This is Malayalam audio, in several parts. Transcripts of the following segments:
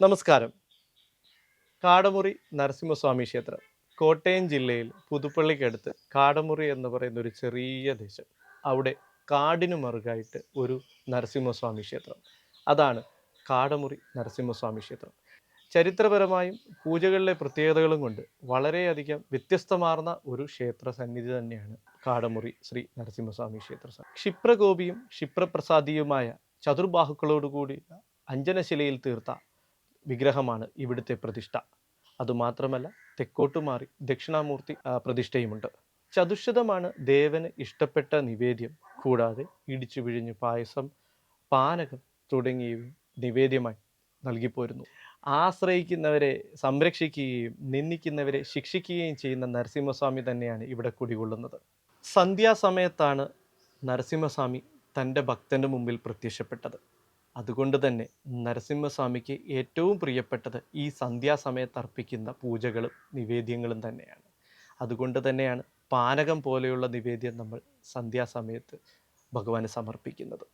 നമസ്കാരം. കാടമുറി നരസിംഹസ്വാമി ക്ഷേത്രം കോട്ടയം ജില്ലയിൽ പുതുപ്പള്ളിക്കടുത്ത് കാടമുറി എന്ന് പറയുന്ന ഒരു ചെറിയ ദേശം. അവിടെ കാടിനു മറുകായിട്ട് ഒരു നരസിംഹസ്വാമി ക്ഷേത്രം. അതാണ് കാടമുറി നരസിംഹസ്വാമി ക്ഷേത്രം. ചരിത്രപരമായും പൂജകളിലെ പ്രത്യേകതകളും കൊണ്ട് വളരെയധികം വ്യത്യസ്തമാർന്ന ഒരു ക്ഷേത്ര സന്നിധി തന്നെയാണ് കാടമുറി ശ്രീ നരസിംഹസ്വാമി ക്ഷേത്ര. ക്ഷിപ്രഗോപിയും ക്ഷിപ്രപ്രസാദിയുമായ ചതുർബാഹുക്കളോടുകൂടി അഞ്ജനശിലയിൽ തീർത്ത വിഗ്രഹമാണ് ഇവിടുത്തെ പ്രതിഷ്ഠ. അതുമാത്രമല്ല തെക്കോട്ട് മാറി ദക്ഷിണാമൂർത്തി പ്രതിഷ്ഠയുമുണ്ട്. ചതുഷതമാണ് ദേവന് ഇഷ്ടപ്പെട്ട നിവേദ്യം. കൂടാതെ ഇടിച്ചു പിഴിഞ്ഞ് പായസം പാനകം തുടങ്ങിയവയും നിവേദ്യമായി നൽകിപ്പോരുന്നു. ആശ്രയിക്കുന്നവരെ സംരക്ഷിക്കുകയും നിന്ദിക്കുന്നവരെ ശിക്ഷിക്കുകയും ചെയ്യുന്ന നരസിംഹസ്വാമി തന്നെയാണ് ഇവിടെ കുടികൊള്ളുന്നത്. സന്ധ്യാസമയത്താണ് നരസിംഹസ്വാമി തന്റെ ഭക്തന്റെ മുമ്പിൽ പ്രത്യക്ഷപ്പെട്ടത്. അതുകൊണ്ട് തന്നെ നരസിംഹസ്വാമിക്ക് ഏറ്റവും പ്രിയപ്പെട്ടത് ഈ സന്ധ്യാസമയത്ത് അർപ്പിക്കുന്ന പൂജകളും നിവേദ്യങ്ങളും തന്നെയാണ്. അതുകൊണ്ട് തന്നെയാണ് പാനകം പോലെയുള്ള നിവേദ്യം നമ്മൾ സന്ധ്യാസമയത്ത് ഭഗവാന് സമർപ്പിക്കുന്നത്.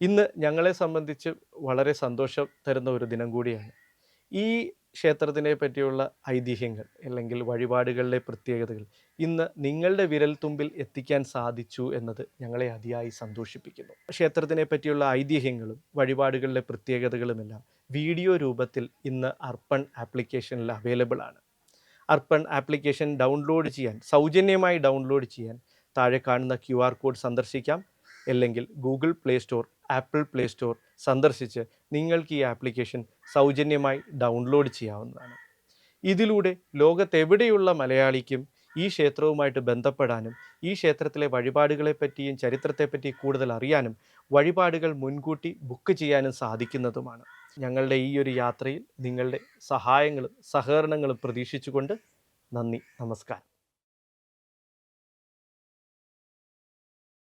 ഇന്ന് ഞങ്ങളെ സംബന്ധിച്ച് വളരെ സന്തോഷം തരുന്ന ഒരു ദിനം കൂടിയാണ് ഈ ക്ഷേത്രത്തിനെ പറ്റിയുള്ള ഐതിഹ്യങ്ങൾ അല്ലെങ്കിൽ വഴിപാടുകളിലെ പ്രത്യേകതകൾ ഇന്ന് നിങ്ങളുടെ വിരൽത്തുമ്പിൽ എത്തിക്കാൻ സാധിച്ചു എന്നത് ഞങ്ങളെ അതിയായി സന്തോഷിപ്പിക്കുന്നു. ക്ഷേത്രത്തിനെ പറ്റിയുള്ള ഐതിഹ്യങ്ങളും വഴിപാടുകളിലെ പ്രത്യേകതകളുമെല്ലാം വീഡിയോ രൂപത്തിൽ ഇന്ന് അർപ്പൺ ആപ്ലിക്കേഷനിൽ അവൈലബിൾ ആണ്. അർപ്പൺ ആപ്ലിക്കേഷൻ ഡൗൺലോഡ് ചെയ്യാൻ സൗജന്യമായി ഡൗൺലോഡ് ചെയ്യാൻ താഴെ കാണുന്ന ക്യു കോഡ് സന്ദർശിക്കാം. അല്ലെങ്കിൽ Google Play Store Apple Play Store സന്ദർശിച്ച് നിങ്ങൾക്ക് ഈ ആപ്ലിക്കേഷൻ സൗജന്യമായി ഡൗൺലോഡ് ചെയ്യാവുന്നതാണ്. ഇതിലൂടെ ലോകത്തെവിടെയുള്ള മലയാളിക്കും ഈ ക്ഷേത്രവുമായിട്ട് ബന്ധപ്പെടാനും ഈ ക്ഷേത്രത്തിലെ വഴിപാടുകളെപ്പറ്റിയും ചരിത്രത്തെപ്പറ്റി കൂടുതൽ അറിയാനും വഴിപാടുകൾ മുൻകൂട്ടി ബുക്ക് ചെയ്യാനും സാധിക്കുന്നതുമാണ്. ഞങ്ങളുടെ ഈ ഒരു യാത്രയിൽ നിങ്ങളുടെ സഹായങ്ങളും സഹകരണങ്ങളും പ്രതീക്ഷിച്ചുകൊണ്ട് നന്ദി നമസ്കാരം.